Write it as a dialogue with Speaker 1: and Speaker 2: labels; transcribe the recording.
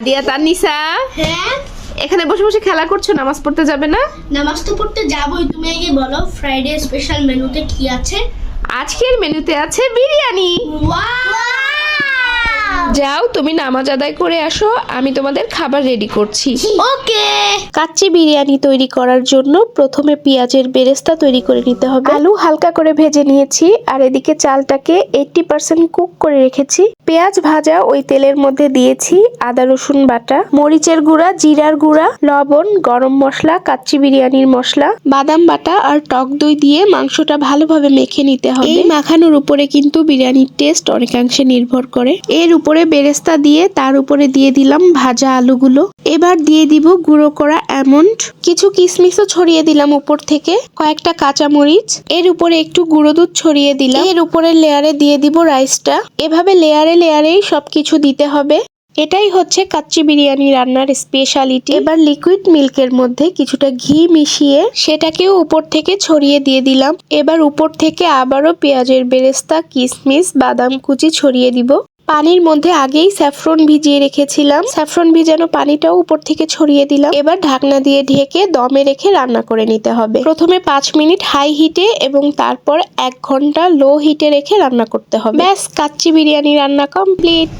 Speaker 1: দিয়া তানিসা।
Speaker 2: হ্যাঁ?
Speaker 1: এখানে বসে বসে খেলা করছ নামাজ পড়তে যাবে না?
Speaker 2: নামাজ তো পড়তে যাবোই। তুমি আগে বলো ফ্রাইডে স্পেশাল মেনুতে কি আছে?
Speaker 1: আজকের মেনুতে আছে বিরিয়ানি।
Speaker 2: ওয়াও
Speaker 1: যাও তুমি নামাজ আদায় করে আসো আমি তোমাদের খাবার রেডি করছি।
Speaker 2: ওকে।
Speaker 1: কাচ্চি বিরিয়ানি তৈরি করার জন্য প্রথমে পেঁয়াজের বেরেস্তা তৈরি করে নিতে হবে। আলু হালকা করে ভেজে নিয়েছি আর এদিকে চালটাকে এইটটি পার্সেন্ট কুক করে রেখেছি। পেঁয়াজ ভাজা ওই তেলের মধ্যে দিয়েছি আদা রসুন বাটা মরিচের গুঁড়া জিরার গুঁড়া লবণ গরম মশলা কাচ্চি বিরিয়ানির মশলা। বাদাম বাটা আর টক দই দিয়ে মাংসটা ভালোভাবে মেখে নিতে হবে। এই মাখানোর উপরে কিন্তু বিরিয়ানির টেস্ট অনেকাংশে নির্ভর করে। এর উপরে বেরেস্তা দিয়ে তার উপরে দিয়ে দিলাম ভাজা আলুগুলো। এবার দিয়ে দিব গুঁড়ো করা অ্যামন্ড কিছু কিশমিশও ছড়িয়ে দিলাম উপর থেকে, কয়েকটা কাঁচামরিচ। এর উপরে একটু গুঁড়ো দুধ ছড়িয়ে দিলাম। এর উপরে লেয়ারে দিয়ে দিব রাইসটা এভাবে লেয়ারে লেয়ারেই সবকিছু দিতে হবে। এটাই হচ্ছে কাচ্চি বিরিয়ানি রান্নার স্পেশালিটি এবার লিকুইড মিল্কের মধ্যে কিছুটা ঘি মিশিয়ে সেটাকেও উপর থেকে ছড়িয়ে দিয়ে দিলাম। এবার উপর থেকে আবারও পেঁয়াজের বেরেস্তা, কিশমিশ, বাদাম কুচি ছড়িয়ে দিব। পানির মধ্যে আগেই স্যাফরন ভিজিয়ে রেখেছিলাম। স্যাফরন ভিজানো পানিটাও উপর থেকে ছড়িয়ে দিলাম। এবার ঢাকনা দিয়ে ঢেকে দমে রেখে রান্না করে নিতে হবে। প্রথমে পাঁচ মিনিট হাই হিটে এবং তারপর এক ঘণ্টা লো হিটে রেখে রান্না করতে হবে। ব্যাস, কাচ্চি বিরিয়ানি রান্না কমপ্লিট।